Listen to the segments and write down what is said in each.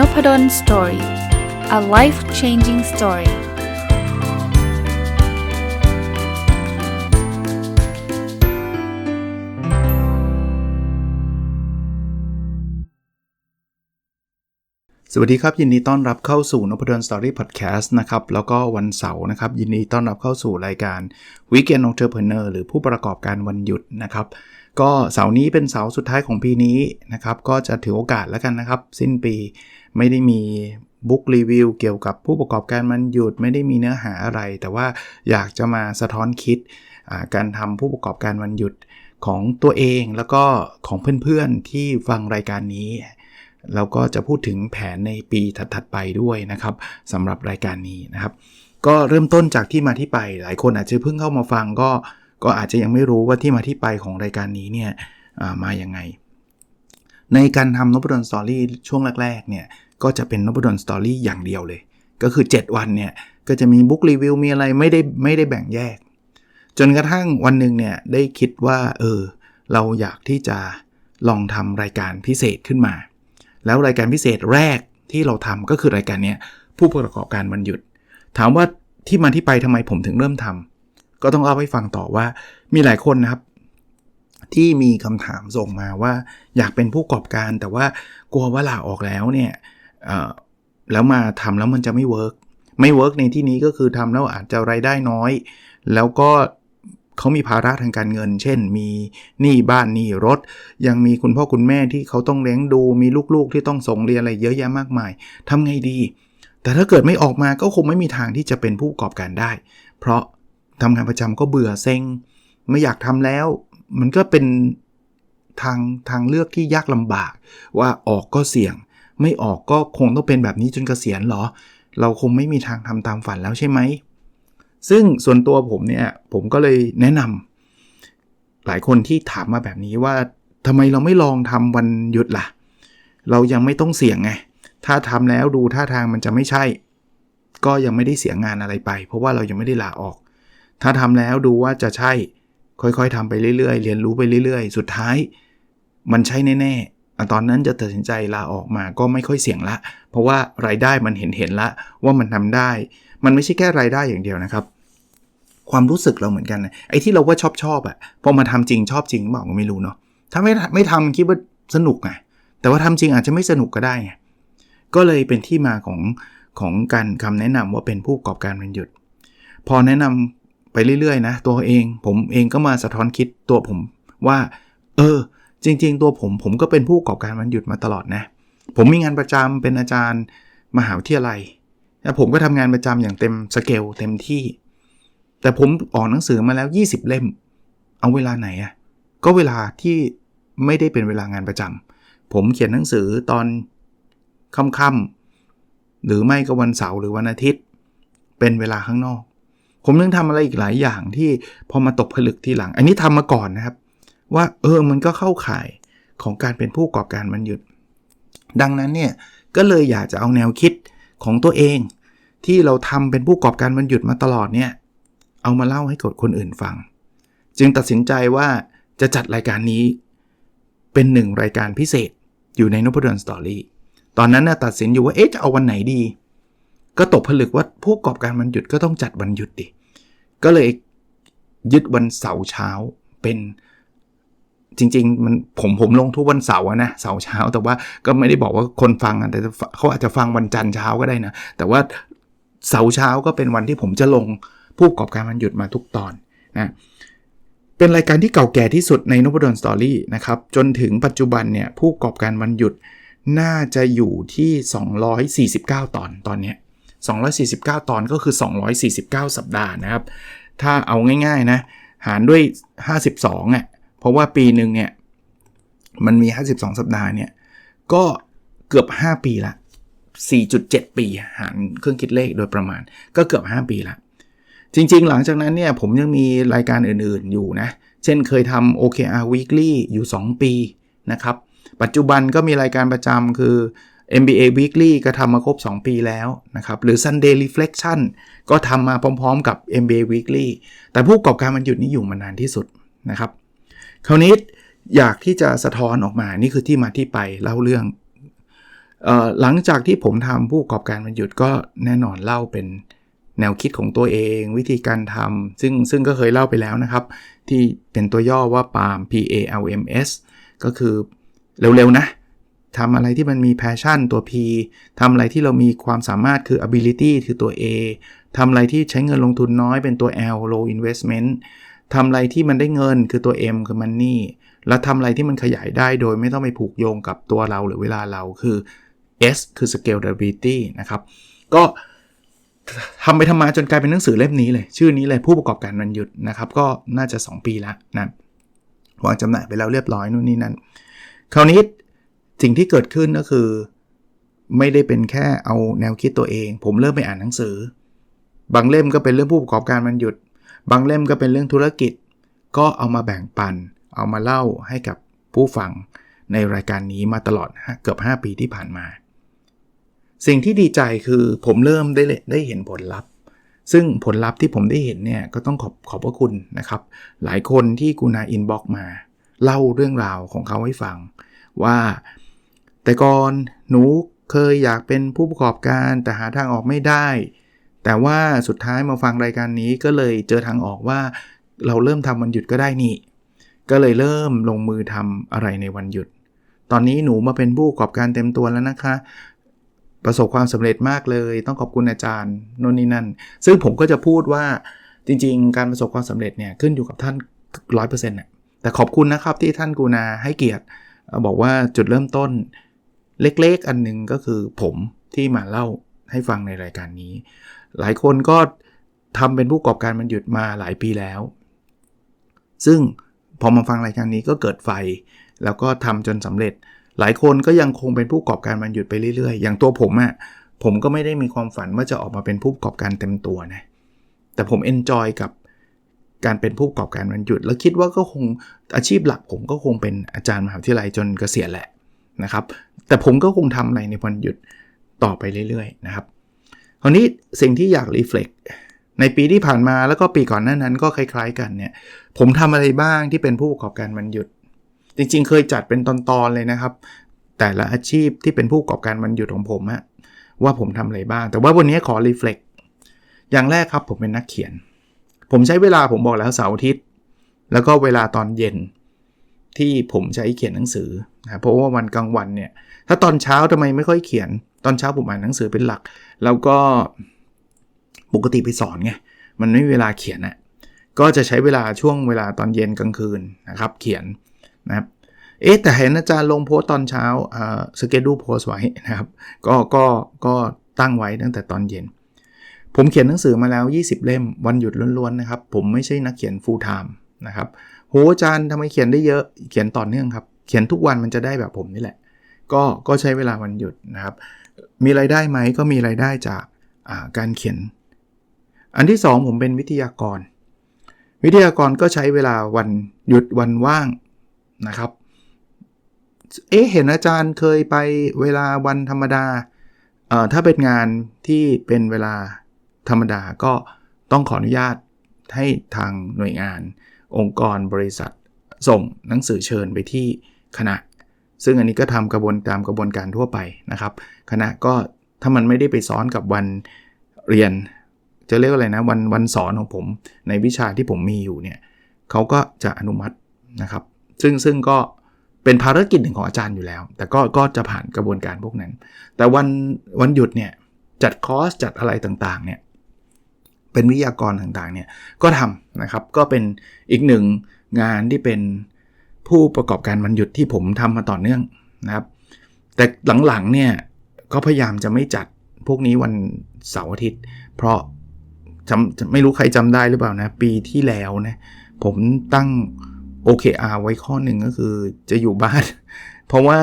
n o p ด d o สตอรี่ a life changing story สวัสดีครับ ยินดีต้อนรับเข้าสู่นพดลสตอรี่พอดแคสต์นะครับ แล้วก็วันเสาร์นะครับ ยินดีต้อนรับเข้าสู่รายการ Weekend Entrepreneur หรือผู้ประกอบการวันหยุดนะครับ ก็เสาร์นี้เป็นเสาร์สุดท้ายของปีนี้นะครับ ก็จะถือโอกาสแล้วกันนะครับ สิ้นปีไม่ได้มีบุ๊กรีวิวเกี่ยวกับผู้ประกอบการมันหยุดไม่ได้มีเนื้อหาอะไร แต่ว่าอยากจะมาสะท้อนคิดการทำผู้ประกอบการวันหยุดของตัวเองแล้วก็ของเพื่อนๆที่ฟังรายการนี้แล้วก็จะพูดถึงแผนในปีถัดๆไปด้วยนะครับสำหรับรายการนี้นะครับ ก็เริ่มต้นจากที่มาที่ไป หลายคนอาจจะเพิ่งเข้ามาฟังก็ ก็อาจจะยังไม่รู้ว่าที่มาที่ไปของรายการนี้เนี่ยมาอย่างไง ในการทำนบดอนสตอรี่ช่วงแรกๆเนี่ยก็จะเป็นนบดอนสตอรี่อย่างเดียวเลย ก็คือ 7 วันเนี่ยก็จะมีบุ๊กรีวิวมีอะไรไม่ได้ไม่ได้แบ่งแยก จนกระทั่งวันหนึ่งเนี่ยได้คิดว่าเออเราอยากที่จะลองทำรายการพิเศษขึ้นมา แล้วรายการพิเศษแรกที่เราทำก็คือรายการนี้ผู้ประกอบการวันหยุด ถามว่าที่มาที่ไปทำไมผมถึงเริ่มทำ ก็ต้องเล่าให้ฟังต่อว่ามีหลายคนนะครับ ที่มีคำถามส่งมาว่าอยากเป็นผู้ประกอบการแต่ว่ากลัวว่าลาออกแล้วเนี่ยแล้วมาทำแล้วมันจะไม่เวิร์กไม่เวิร์กในที่นี้ก็คือทำแล้วอาจจะไรายได้น้อย แล้วก็เขามีภาระทางการเงิน เช่น มีหนี้บ้านหนี้รถ ยังมีคุณพ่อคุณแม่ที่เขาต้องเลี้ยงดู มีลูกๆที่ต้องส่งเรียนอะไรเยอะแยะมากมายทำไงดี แต่ถ้าเกิดไม่ออกมาก็คงไม่มีทางที่จะเป็นผู้ประกอบการได้ เพราะ ทำงานประจำก็เบื่อเซ็ง ไม่อยากทำแล้ว มันก็เป็นทางทางเลือกที่ยากลำบาก ว่าออกก็เสี่ยง ไม่ออกก็คงต้องเป็นแบบนี้จนเกษียณหรอ เราคงไม่มีทางทำตามฝันแล้วใช่ไหมซึ่งส่วนตัวผมเนี่ยผมก็เลยแนะนำหลายคนที่ถามมาแบบนี้ว่าทำไมเราไม่ลองทำวันหยุดละ่ะ เรายังไม่ต้องเสี่ยงไง ถ้าทำแล้วดูท่าทางมันจะไม่ใช่ ก็ยังไม่ได้เสียงานอะไรไป เพราะว่าเรายังไม่ได้ลาออก ถ้าทำแล้วดูว่าจะใช่ ค่อยๆทำไปเรื่อยๆ เรียนรู้ไปเรื่อยๆ สุดท้าย มันใช่แน่ๆตอนนั้นจะตัดสินใจลาออกมาก็ไม่ค่อยเสี่ยงละ เพราะว่ารายได้มันเห็นเห็นละว่ามันทำได้ มันไม่ใช่แค่รายได้อย่างเดียวนะครับ ความรู้สึกเราเหมือนกันไอ้ที่เราว่าชอบชอบอะพอมาทำจริงชอบจริงบอกก็ไม่รู้เนาะถ้าไม่ไม่ทำคิดว่าสนุกไงแต่ว่าทำจริงอาจจะไม่สนุกก็ได้ไงก็เลยเป็นที่มาของของการคำแนะนำว่าเป็นผู้ประกอบการวันหยุดพอแนะนำ ไปเรื่อยๆนะตัวเอง ผมเองก็มาสะท้อนคิดตัวผมว่า เออ จริง ๆ ตัวผมผมก็เป็นผู้ประกอบการวันหยุดมาตลอดนะ ผมมีงานประจำเป็นอาจารย์มหาวิทยาลัยแล้วผมก็ทำงานประจำอย่างเต็มสเกลเต็มที่ แต่ผมออกหนังสือมาแล้ว 20 เล่ม เอาเวลาไหนอะ่ะก็เวลาที่ไม่ได้เป็นเวลางานประจำผมเขียนหนังสือตอนค่ำๆหรือไม่ก็วันเสาร์หรือวันอาทิตย์ เป็นเวลาข้างนอก ผมยังทำอะไรอีกหลายอย่างที่พอมาตกผลึกทีหลัง อันนี้ทำมาก่อนนะครับ ว่าเออมันก็เข้าข่ายของการเป็นผู้ประกอบการมันหยุด ดังนั้นเนี่ยก็เลยอยากจะเอาแนวคิดของตัวเอง ที่เราทำเป็นผู้ประกอบการมันหยุดมาตลอดเนี่ยเอามาเล่าให้กับคนอื่นฟัง จึงตัดสินใจว่าจะจัดรายการนี้เป็นหนึ่งรายการพิเศษอยู่ในนพดลสตอรี่ตอนนั้นนะตัดสินอยู่ว่าเอ๊ะจะเอาวันไหนดี ก็ตกผลึกว่าผู้ประกอบการวันหยุดก็ต้องจัดวันหยุดดิ ก็เลยยึดวันเสาร์เช้าเป็นจริงๆมันผมผมลงทุกวันเสาร์นะเสาร์เช้า แต่ว่าก็ไม่ได้บอกว่าคนฟังแต่เขาอาจจะฟังวันจันทร์เช้าก็ได้นะ แต่ว่าเสาร์เช้าก็เป็นวันที่ผมจะลงผู้ประกอบการวันหยุดมาทุกตอนนะเป็นรายการที่เก่าแก่ที่สุดในนบดอนสตอรี่นะครับจนถึงปัจจุบันเนี่ยผู้ประกอบการวันหยุดน่าจะอยู่ที่ 249 ตอนตอนนี้ 249 ตอนก็คือ 249 สัปดาห์นะครับ ถ้าเอาง่ายๆนะ หารด้วย 52อะเพราะว่าปีหนึ่งเนี่ยมันมี 52 สัปดาห์เนี่ย ก็เกือบ 5 ปีละ 4.7 ปีหารเครื่องคิดเลขโดยประมาณ ก็เกือบ 5 ปีละ จริงๆ หลังจากนั้นเนี่ยผมยังมีรายการอื่นๆอยู่นะ เช่นเคยทำ OKR Weekly อยู่ 2 ปีนะครับ ปัจจุบันก็มีรายการประจำคือ MBA Weekly ก็ทำมาครบ 2 ปีแล้วนะครับ หรือ Sunday Reflection ก็ทำมาพร้อมๆกับ MBA Weekly แต่ผู้ประกอบการมันหยุดนี้อยู่มานานที่สุดนะครับ คราวนี้อยากที่จะสะท้อนออกมา นี่คือที่มาที่ไปเล่าเรื่องหลังจากที่ผมทำผู้ประกอบการมันหยุดก็แน่นอนเล่าเป็นแนวคิดของตัวเอง วิธีการทำซึ่งซึ่งก็เคยเล่าไปแล้วนะครับ ที่เป็นตัวย่อว่า PALM P A L M S ก็คือเร็วๆนะ ทำอะไรที่มันมี passion ตัว P ทำอะไรที่เรามีความสามารถคือ ability คือตัว A ทำอะไรที่ใช้เงินลงทุนน้อยเป็นตัว L low investment ทำอะไรที่มันได้เงินคือตัว M คือ money แล้วทำอะไรที่มันขยายได้โดยไม่ต้องไปผูกโยงกับตัวเราหรือเวลาเราคือ S คือ scalability นะครับ ก็ทำไปทำมาจนกลายเป็นหนังสือเล่มนี้เลย ชื่อนี้เลยผู้ประกอบการวันหยุดนะครับ ก็น่าจะ 2 ปีแล้วนะวางจำหน่ายไปแล้วเรียบร้อยนู่นนี่นั่นคราวนี้ สิ่งที่เกิดขึ้นก็คือ ไม่ได้เป็นแค่เอาแนวคิดตัวเอง ผมเริ่มไปอ่านหนังสือ บางเล่มก็เป็นเรื่องผู้ประกอบการวันหยุด บางเล่มก็เป็นเรื่องธุรกิจ ก็เอามาแบ่งปัน เอามาเล่าให้กับผู้ฟังในรายการนี้มาตลอดเกือบ 5 ปีที่ผ่านมา สิ่งที่ดีใจคือผมเริ่มได้ได้เห็นผลลัพธ์ ซึ่งผลลัพธ์ที่ผมได้เห็นเนี่ยก็ต้องขอบขอบพระคุณนะครับ หลายคนที่กูนาอินบ็อกมา เล่าเรื่องราวของเขาให้ฟัง ว่า แต่ก่อนหนูเคยอยากเป็นผู้ประกอบการแต่หาทางออกไม่ได้ แต่ว่าสุดท้ายมาฟังรายการนี้ก็เลยเจอทางออกว่าเราเริ่มทำวันหยุดก็ได้นี่ ก็เลยเริ่มลงมือทำอะไรในวันหยุด ตอนนี้หนูมาเป็นผู้ประกอบการเต็มตัวแล้วนะคะ ประสบความสำเร็จมากเลย ต้องขอบคุณอาจารย์นนนี่นั่น ซึ่งผมก็จะพูดว่าจริง ๆ การประสบความสำเร็จเนี่ยขึ้นอยู่กับท่านร้อยเปอร์เซ็นต์แต่ขอบคุณนะครับที่ท่านกูนาให้เกียรติบอกว่าจุดเริ่มต้น เล็กๆ อันนึงก็คือผมที่มาเล่าให้ฟังในรายการนี้ หลายคนก็ทำเป็นผู้ประกอบการมันหยุดมาหลายปีแล้ว ซึ่งพอมาฟังรายการนี้ก็เกิดไฟ แล้วก็ทำจนสำเร็จ หลายคนก็ยังคงเป็นผู้ประกอบการมันหยุดไปเรื่อยๆ อย่างตัวผมอะ่ะผมก็ไม่ได้มีความฝันว่าจะออกมาเป็นผู้ประกอบการเต็มตัวนะแต่ผมเอนจอยกับการเป็นผู้ประกอบการมันหยุด แล้วคิดว่าก็คงอาชีพหลักผมก็คงเป็นอาจารย์มหาวิทยาลัยจนเกษียณแหละ นะครับ แต่ผมก็คงทำอะไรในวันหยุดต่อไปเรื่อยๆนะครับคราวนี้สิ่งที่อยากรีเฟล็กในปีที่ผ่านมาแล้วก็ปีก่อนหน้านั้นก็คล้าย ๆ กันเนี่ยผมทำอะไรบ้างที่เป็นผู้ประกอบการวันหยุด จริง ๆ เคยจัดเป็นตอนๆเลยนะครับ แต่ละอาชีพที่เป็นผู้ประกอบการวันหยุดของผมอะว่าผมทำอะไรบ้าง แต่ว่าวันนี้ขอรีเฟล็กอย่างแรกครับผมเป็นนักเขียน ผมใช้เวลาผมบอกแล้วเสาร์อาทิตย์ แล้วก็เวลาตอนเย็น ที่ผมใช้เขียนหนังสือนะเพราะว่าวันกลางวันเนี่ยถ้าตอนเช้าทำไมไม่ค่อยเขียน ตอนเช้าผมอ่านหนังสือเป็นหลัก แล้วก็ปกติไปสอนไงมันไม่มีเวลาเขียนนะก็จะใช้เวลาช่วงเวลาตอนเย็นกลางคืนนะครับเขียนนะครับเอ๊ะแต่เห็นอาจารย์ลงโพสตอนเช้าสเกดูโพสไว้นะครับก็ก็ก็ตั้งไว้ตั้งแต่ตอนเย็น ผมเขียนหนังสือมาแล้ว 20 เล่มวันหยุดล้วนๆนะครับ ผมไม่ใช่นักเขียน full time นะครับ โหอาจารย์ทำไมเขียนได้เยอะ เขียนต่อเนื่องครับ เขียนทุกวันมันจะได้แบบผมนี่แหละ ก็ก็ใช้เวลาวันหยุดนะครับ มีไรายได้ไหมก็มีไรายได้จากาการเขียน อันที่ 2 ผมเป็นวิทยากร วิทยากรก็ใช้เวลาวันหยุดวันว่างนะครับ เอ๊เห็นอาจารย์เคยไปเวลาวันธรรมดา ถ้าเป็นงานที่เป็นเวลาธรรมดาก็ต้องขออนุญาตให้ทางหน่วยงาน องค์กรบริษัท ส่งหนังสือเชิญไปที่คณะ ซึ่งอันนี้ก็ทำกระบวนตามกระบวนการทั่วไปนะครับ คณะก็ถ้ามันไม่ได้ไปซ้อนกับวันเรียน จะเรียกว่าอะไรนะวันวันสอนของผมในวิชาที่ผมมีอยู่เนี่ยเขาก็จะอนุมัตินะครับ ซึ่งซึ่งก็เป็นภารกิจหนึ่งของอาจารย์อยู่แล้ว แต่ก็ก็จะผ่านกระบวนการพวกนั้น แต่วันวันหยุดเนี่ยจัดคอร์สจัดอะไรต่างๆเนี่ย เป็นวิทยากรต่างๆเนี่ยก็ทำนะครับก็เป็นอีกหนึ่งงานที่เป็นผู้ประกอบการวันหยุดที่ผมทำมาต่อเนื่องนะครับ แต่หลังๆเนี่ยก็พยายามจะไม่จัดพวกนี้วันเสาร์อาทิตย์ เพราะจำไม่รู้ใครจำได้หรือเปล่านะ ปีที่แล้วนะผมตั้ง OKR ไว้ข้อหนึ่งก็คือจะอยู่บ้าน เพราะว่า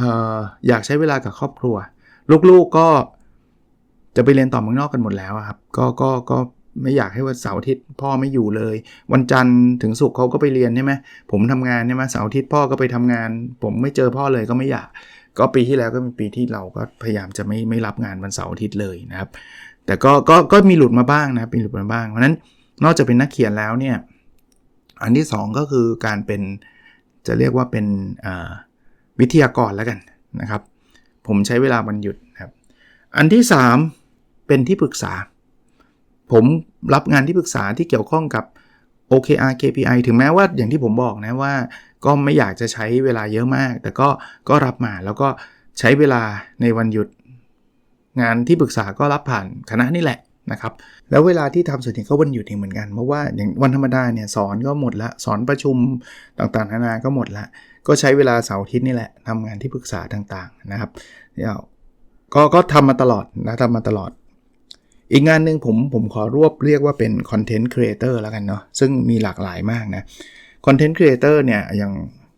อออยากใช้เวลากับครอบครัว ลูกๆก็ จะไปเรียนต่อเมืองนอกกันหมดแล้วครับ ก็ก็ก็ไม่อยากให้วันเสาร์อาทิตย์พ่อไม่อยู่เลย วันจันทร์ถึงศุกร์เขาก็ไปเรียนใช่ไหมผมทำงานใช่ไหมเสาร์อาทิตย์พ่อก็ไปทำงาน ผมไม่เจอพ่อเลยก็ไม่อยาก ก็ปีที่แล้วก็เป็นปีที่เราก็พยายามจะไม่ไม่รับงานวันเสาร์อาทิตย์เลยนะครับ แต่ก็ก็ก็มีหลุดมาบ้างนะมีหลุดมาบ้างเพราะนั้นนอกจากเป็นนักเขียนแล้วเนี่ยอันที่ 2 ก็คือการเป็นจะเรียกว่าเป็นวิทยากรแล้วกันนะครับ ผมใช้เวลาวันหยุดครับ อันที่ 3 เป็นที่ปรึกษา ผมรับงานที่ปรึกษาที่เกี่ยวข้องกับ OKR KPI ถึงแม้ว่าอย่างที่ผมบอกนะว่า ก็ไม่อยากจะใช้เวลาเยอะมาก แต่ก็ก็รับมาแล้วก็ใช้เวลาในวันหยุด งานที่ปรึกษาก็รับผ่านคณะนี่แหละนะครับแล้วเวลาที่ทำส่วนใหญ่ก็วันหยุดเองเหมือนกัน เพราะว่าอย่างวันธรรมดาเนี่ยสอนก็หมดละสอนประชุมต่างๆนานาก็หมดละก็ใช้เวลาเสาร์อาทิตย์นี่แหละทำงานที่ปรึกษาต่างๆนะครับเดี๋ยวก็ก็ทำมาตลอดนะทำมาตลอด อีกงานหนึ่งผมผมขอรวบเรียกว่าเป็นคอนเทนต์ครีเอเตอร์แล้วกันเนาะซึ่งมีหลากหลายมากนะคอนเทนต์ครีเอเตอร์เนี่ยอย่าง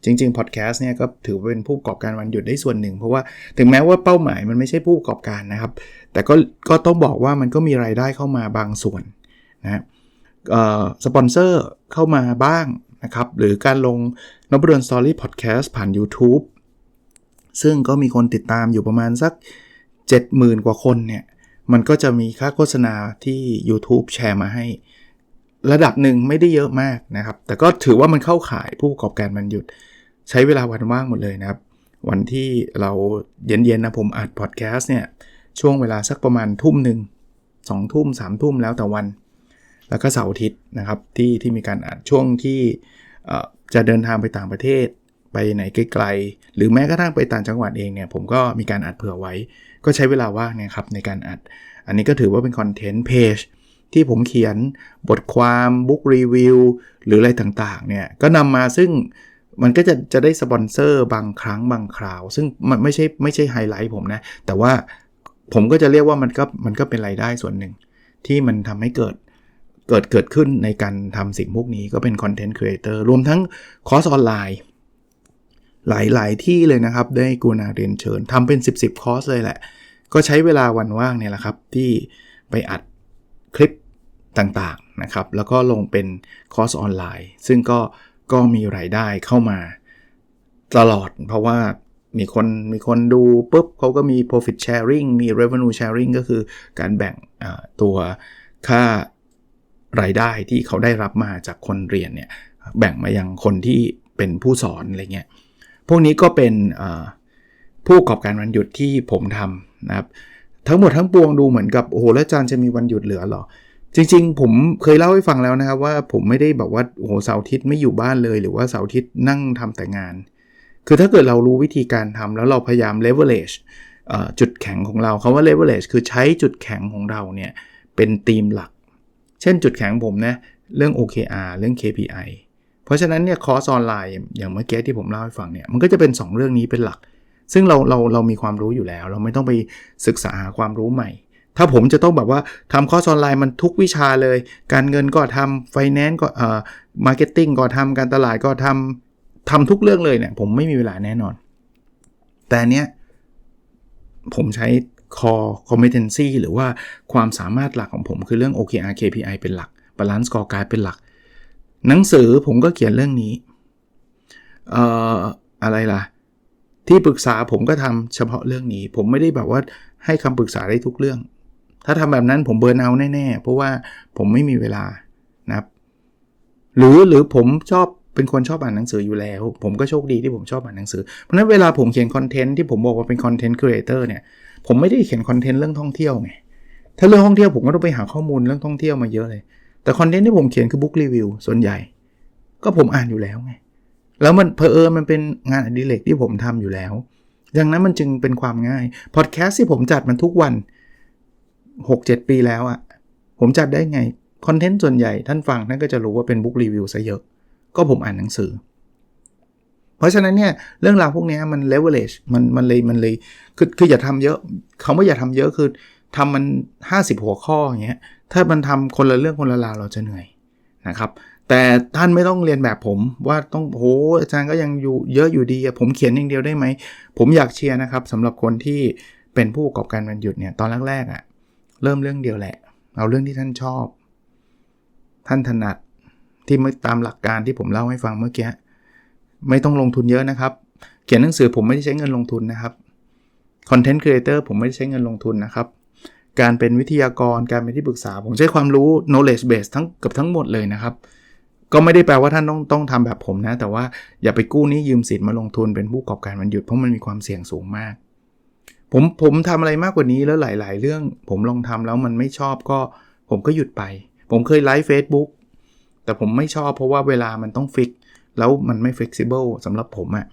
จริงๆพอดแคสต์เนี่ยก็ถือว่าเป็นผู้ประกอบการวันหยุดได้ส่วนหนึ่ง เพราะว่าถึงแม้ว่าเป้าหมายมันไม่ใช่ผู้ประกอบการนะครับ แต่ก็ก็ต้องบอกว่ามันก็มีรายได้เข้ามาบางส่วนนะสปอนเซอร์เข้ามาบ้างนะครับ หรือการลงนบเรือนสตอรี่พอดแคสต์ผ่าน YouTube ซึ่งก็มีคนติดตามอยู่ประมาณสัก 70,000 กว่าคนเนี่ย มันก็จะมีค่าโฆษณาที่ YouTube แชร์มาให้ ระดับหนึ่งไม่ได้เยอะมากนะครับ แต่ก็ถือว่ามันเข้าขายผู้ประกอบการมันหยุด ใช้เวลาวันว่างหมดเลยนะครับ วันที่เราเย็นๆนะผมอัดพอดแคสต์เนี่ยช่วงเวลาสักประมาณทุ่มหนึ่งสองทุ่มสามทุ่มแล้วแต่วัน แล้วก็เสาร์อาทิตย์นะครับที่ที่มีการอัดช่วงที่จะเดินทางไปต่างประเทศ ไปไหนไกลๆหรือแม้กระทั่งไปต่างจังหวัดเองเนี่ยผมก็มีการอัดเผื่อไว้ ก็ใช้เวลาว่างเนี่ยครับในการอัด อันนี้ก็ถือว่าเป็นคอนเทนต์เพจที่ผมเขียนบทความบุ๊กรีวิวหรืออะไรต่างๆเนี่ยก็นำมาซึ่งมันก็จะจะได้สปอนเซอร์บางครั้งบางคราว ซึ่งมันไม่ใช่ไม่ใช่ไฮไลท์ผมนะ แต่ว่าผมก็จะเรียกว่ามันก็มันก็เป็นรายได้ส่วนหนึ่ง ที่มันทำให้เกิดเกิดเกิดขึ้นในการทำสิ่งพวกนี้ก็เป็นคอนเทนต์ครีเอเตอร์รวมทั้งคอร์สออนไลน์ หลาย ๆ ที่เลยนะครับ ได้กูนาเรียนเชิญทำเป็น 10 10คอร์สเลยแหละ ก็ใช้เวลาวันว่างเนี่ยแหละครับ ที่ไปอัดคลิปต่างๆนะครับ แล้วก็ลงเป็นคอร์สออนไลน์ ซึ่งก็ก็มีรายได้เข้ามาตลอด เพราะว่ามีคนมีคนดูปุ๊บเขาก็มี profit sharing มี revenue sharing ก็คือการแบ่งตัวค่ารายได้ที่เขาได้รับมาจากคนเรียนเนี่ย แบ่งมายังคนที่เป็นผู้สอนอะไรเงี้ย พวกนี้ก็เป็นผู้ประกอบการวันหยุดที่ผมทำนะครับ ทั้งหมดทั้งปวงดูเหมือนกับโอ้โหแล้วอาจารย์จะมีวันหยุดเหลือหรอ จริง ๆ ผมเคยเล่าให้ฟังแล้วนะครับว่าผมไม่ได้แบบว่าโอ้โหเสาร์อาทิตย์ไม่อยู่บ้านเลย หรือว่าเสาร์อาทิตย์นั่งทำแต่งาน คือถ้าเกิดเรารู้วิธีการทำแล้วเราพยายาม leverage จุดแข็งของเราคาว่า leverage คือใช้จุดแข็งของเราเนี่ยเป็นธีมหลัก เช่นจุดแข็งผมนะเรื่อง OKR เรื่อง KPI เพราะฉะนั้นเนี่ยคอร์สออนไลน์อย่างเมื่อกี้ที่ผมเล่าให้ฟังเนี่ยมันก็จะเป็น 2 เรื่องนี้เป็นหลัก ซึ่งเราเราเรามีความรู้อยู่แล้ว เราไม่ต้องไปศึกษาหาความรู้ใหม่ ถ้าผมจะต้องแบบว่าทำคอร์สออนไลน์มันทุกวิชาเลย การเงินก็ทำไฟแนนซ์ก็เอ่อมาร์เก็ตติ้งก็ทำการตลาดก็ทำทำทุกเรื่องเลยเนี่ยผมไม่มีเวลาแน่นอน แต่เนี้ยผมใช้ core competency หรือว่าความสามารถหลักของผมคือเรื่อง OKR KPI เป็นหลัก balance scorecard เป็นหลัก หนังสือผมก็เขียนเรื่องนี้ เอ่อ อะไรล่ะ ที่ปรึกษาผมก็ทำเฉพาะเรื่องนี้ ผมไม่ได้แบบว่าให้คำปรึกษาได้ทุกเรื่อง ถ้าทำแบบนั้นผมเบิร์นเอาแน่ๆ เพราะว่าผมไม่มีเวลานะครับ หรือหรือผมชอบเป็นคนชอบอ่านหนังสืออยู่แล้ว ผมก็โชคดีที่ผมชอบอ่านหนังสือ เพราะนั้นเวลาผมเขียนคอนเทนต์ที่ผมบอกว่าเป็นคอนเทนต์ครีเอเตอร์เนี่ย ผมไม่ได้เขียนคอนเทนต์เรื่องท่องเที่ยวไง ถ้าเรื่องท่องเที่ยวผมก็ต้องไปหาข้อมูลเรื่องท่องเที่ยวมาเยอะเลย แต่คอนเทนต์ที่ผมเขียนคือบุ๊กรีวิวส่วนใหญ่ ก็ผมอ่านอยู่แล้วไง แล้วมันเพอเออมันเป็นงานอดิเรกที่ผมทำอยู่แล้ว ดังนั้นมันจึงเป็นความง่าย พอดแคสต์ที่ผมจัดมันทุกวัน 6-7 ปีแล้วอะผมจัดได้ไง คอนเทนต์ส่วนใหญ่ท่านฟังท่านก็จะรู้ว่าเป็นบุ๊กรีวิวซะเยอะ ก็ผมอ่านหนังสือ เพราะฉะนั้นเนี่ยเรื่องราวพวกนี้มัน leverage มันมันเลยมันเลยคือคืออย่าทำเยอะคาว่าอย่าทำเยอะคือ ทำมัน 50 หัวข้ออย่างเงี้ยถ้ามันทำคนละเรื่องคนละราวเราจะเหนื่อยนะครับ แต่ท่านไม่ต้องเรียนแบบผมว่าต้องโหอาจารย์ก็ยังอยู่เยอะอยู่ดีผมเขียนอย่างเดียวได้ไหม ผมอยากเชียร์นะครับสำหรับคนที่เป็นผู้ประกอบการวันหยุดเนี่ยตอนแรกๆอะ่ะเริ่มเรื่องเดียวแหละ เอาเรื่องที่ท่านชอบ ท่านถนัดที่ตามหลักการที่ผมเล่าให้ฟังเมื่อกี้ไม่ต้องลงทุนเยอะนะครับ เขียนหนังสือผมไม่ได้ใช้เงินลงทุนนะครับคอนเทนต์ครีเอเตอร์ผมไม่ได้ใช้เงินลงทุนนะครับ การเป็นวิทยากรการเป็นที่ปรึกษา ผมใช้ความรู้ knowledge base ทั้งกับทั้งหมดเลยนะครับ ก็ไม่ได้แปลว่าท่านต้องต้องทำแบบผมนะ แต่ว่าอย่าไปกู้นี้ยืมสินมาลงทุนเป็นผู้ประกอบการมันหยุดเพราะมันมีความเสี่ยงสูงมาก ผมผมทำอะไรมากกว่านี้แล้วหลาย ๆ เรื่อง ผมลองทำแล้วมันไม่ชอบก็ผมก็หยุดไป ผมเคยไลฟ์ Facebook แต่ผมไม่ชอบเพราะว่าเวลามันต้องฟิกแล้วมันไม่ flexible สำหรับผมอะ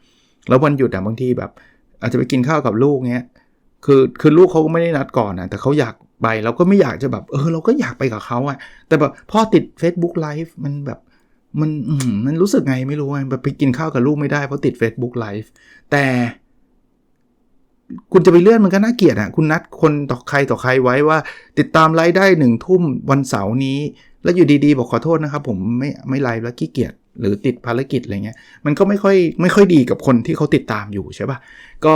แล้ววันหยุดอะบางทีแบบ อาจจะไปกินข้าวกับลูกเนี้ย คือคือลูกเขาก็ไม่ได้นัดก่อนนะแต่เขาอยากไปเราก็ไม่อยากจะแบบ เออ เราก็อยากไปกับเขาอะแต่แบบพ่อติด Facebook Live มันแบบมันมมันรู้สึกไงไม่รู้อะแบบไปกินข้าวกับลูกไม่ได้เพราะติด Facebook Live แต่คุณจะไปเลื่อนมันก็น่าเกลียดอะคุณนัดคนต่อใครต่อใครไว้ว่า ติดตามไลฟ์ได้หนึ่งทุ่มวันเสาร์นี้ แล้วอยู่ดีๆ บอกขอโทษนะครับ ผมไม่ไม่ไลฟ์แล้วขี้เกียจหรือติดภารกิจอะไรเงี้ย มันก็ไม่ค่อยไม่ค่อยดีกับคนที่เขาติดตามอยู่ใช่ปะก็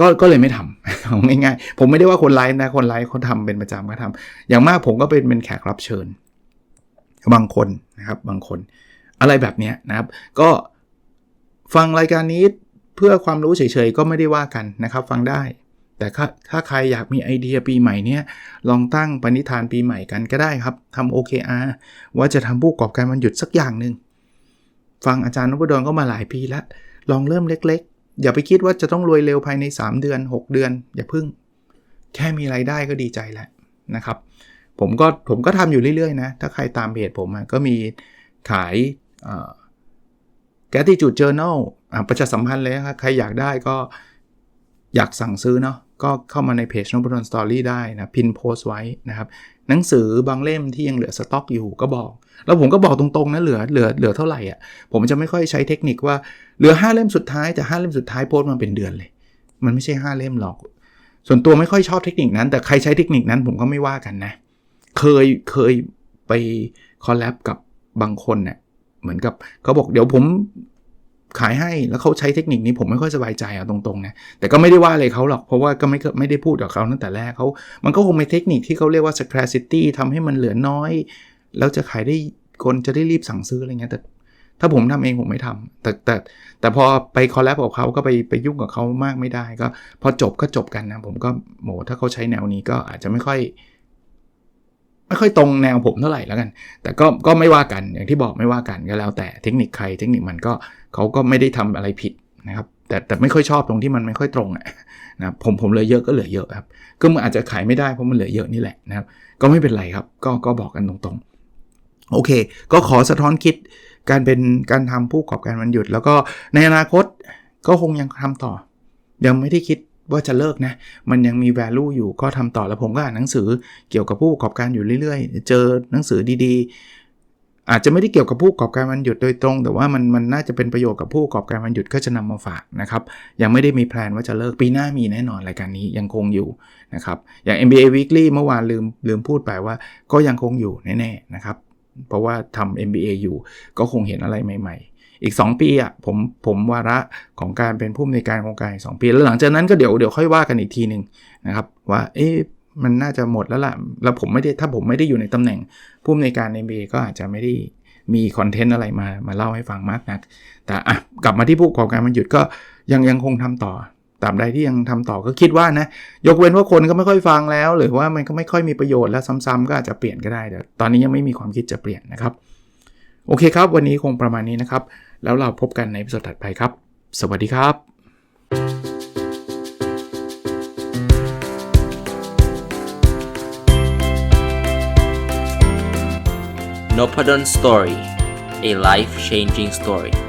ก็ก็เลยไม่ทำเอาง่ายๆผมไม่ได้ว่าคนไลฟ์นะคนไลฟ์เขาทำเป็นประจำก็ทำอย่างมากผมก็เป็นเป็นแขกรับเชิญ บางคนนะครับบางคน อะไรแบบเนี้ยนะครับ ก็ฟังรายการนี้เพื่อความรู้เฉยๆก็ไม่ได้ว่ากันนะครับ ฟังได้ แต่ถ้าใครอยากมีไอเดียปีใหม่เนี้ยลองตั้งปณิธานปีใหม่กันก็ได้ครับทำ OKR ว่าจะทำผู้ประกอบการมันหยุดสักอย่างหนึ่งฟังอาจารย์นพดลก็มาหลายปีแล้วลองเริ่มเล็กๆ อย่าไปคิดว่าจะต้องรวยเร็วภายใน 3 เดือน 6 เดือน อย่าพึ่ง แค่มีไรายได้ก็ดีใจแล้วนะครับ ผมก็ผมก็ทำอยู่เรื่อยๆนะ ถ้าใครตามเพจผมก็มีขายแกติจูดเจอร์นลประชาสัมพันธ์เลยครับใครอยากได้ก็อยากสั่งซื้อเนาะ ก็เข้ามาในเพจนพดลสตอรี่ได้นะพินโพสไว้นะครับ หนังสือบางเล่มที่ยังเหลือสต็อกอยู่ก็บอก แล้วผมก็บอกตรงๆนะเหลือเหลือเหลือเท่าไหร่อะผมจะไม่ค่อยใช้เทคนิคว่าเหลือ 5 เล่มสุดท้ายแต่5เล่มสุดท้ายโพสต์มาเป็นเดือนเลย มันไม่ใช่ 5 เล่มหรอก ส่วนตัวไม่ค่อยชอบเทคนิคนั้น แต่ใครใช้เทคนิคนั้นผมก็ไม่ว่ากันนะ เคยเคยไปคอลแลบกับบางคนเนี่ยเหมือนกับเขาบอกเดี๋ยวผม ขายให้แล้วเขาใช้เทคนิคนี้ผมไม่ค่อยสบายใจเอาตรงๆนะแต่ก็ไม่ได้ว่าอะไรเขาหรอกเพราะว่าก็ไม่ไม่ได้พูดกับเขาตั้งแต่แรกเขามันก็คงมีเทคนิคที่เขาเรียกว่า scarcity ทำให้มันเหลือน้อย แล้วจะขายได้คนจะได้รีบสั่งซื้ออะไรเงี้ยแต่ถ้าผมทำเองผมไม่ทำแต่แต่แต่พอไปคอลแลบกับเขาก็ไปไปยุ่งกับเขามากไม่ได้ก็ พอจบก็จบกันนะผมก็โหมถ้าเขาใช้แนวนี้ก็อาจจะไม่ค่อย ไม่ค่อยตรงแนวผมเท่าไหร่แล้วกัน แต่ก็ก็ไม่ว่ากันอย่างที่บอกไม่ว่ากันก็แล้วแต่เทคนิคใครเทคนิคมันก็เขาก็ไม่ได้ทำอะไรผิดนะครับ แต่แต่ไม่ค่อยชอบตรงที่มันไม่ค่อยตรงอะนะผมผมเหลือเยอะก็เหลือเยอะครับ ก็มันอาจจะขายไม่ได้เพราะมันเหลือเยอะนี่แหละนะครับ ก็ไม่เป็นไรครับ ก็ก็บอกกันตรงๆ โอเค ก็ขอสะท้อนคิดการเป็นการทำผู้ประกอบการวันหยุด แล้วก็ในอนาคตก็คงยังทำต่อ ยังไม่ได้คิด ว่าจะเลิกนะ มันยังมี value อยู่ก็ทำต่อแล้วผมก็อ่านหนังสือเกี่ยวกับผู้ประกอบการอยู่เรื่อยๆ เจอหนังสือดีๆ อาจจะไม่ได้เกี่ยวกับผู้ประกอบการวันหยุดโดยตรง แต่ว่ามันมันน่าจะเป็นประโยชน์กับผู้ประกอบการวันหยุดก็จะนำมาฝากนะครับ ยังไม่ได้มีแพลนว่าจะเลิกปีหน้ามีแน่นอนรายการนี้ยังคงอยู่นะครับ อย่าง MBA Weekly เมื่อวานลืมลืมพูดไปว่า ก็ยังคงอยู่แน่ๆนะครับ เพราะว่าทำ MBA อยู่ก็คงเห็นอะไรใหม่ ๆ อีก 2 ปีอะผมผมวาระของการเป็นผู้อำนวยการโครงการสองปี แล้วหลังจากนั้นก็เดี๋ยวเดี๋ยวค่อยว่ากันอีกทีหนึ่งนะครับว่าเอ๊ะมันน่าจะหมดแล้วล่ะ แล้วผมไม่ได้ถ้าผมไม่ได้อยู่ในตำแหน่งผู้อำนวยการ MBA ก็อาจจะไม่ได้มีคอนเทนต์อะไรมามาเล่าให้ฟังมากนัก แต่อะกลับมาที่ผู้ประกอบการมันหยุดก็ยังยังคงทำต่อตามใดที่ยังทำต่อก็คิดว่านะ ยกเว้นว่าคนก็ไม่ค่อยฟังแล้ว หรือว่ามันก็ไม่ค่อยมีประโยชน์แล้วซ้ำๆก็อาจจะเปลี่ยนก็ได้แต่ตอนนี้ยังไม่มีความคิดจะเปลี่ยนนะครับ โอเคครับ วันนี้คงประมาณนี้นะครับ แล้วเราพบกันในพิสดถัดไปครับ สวัสดีครับ n o p a d o n Story, a life changing story.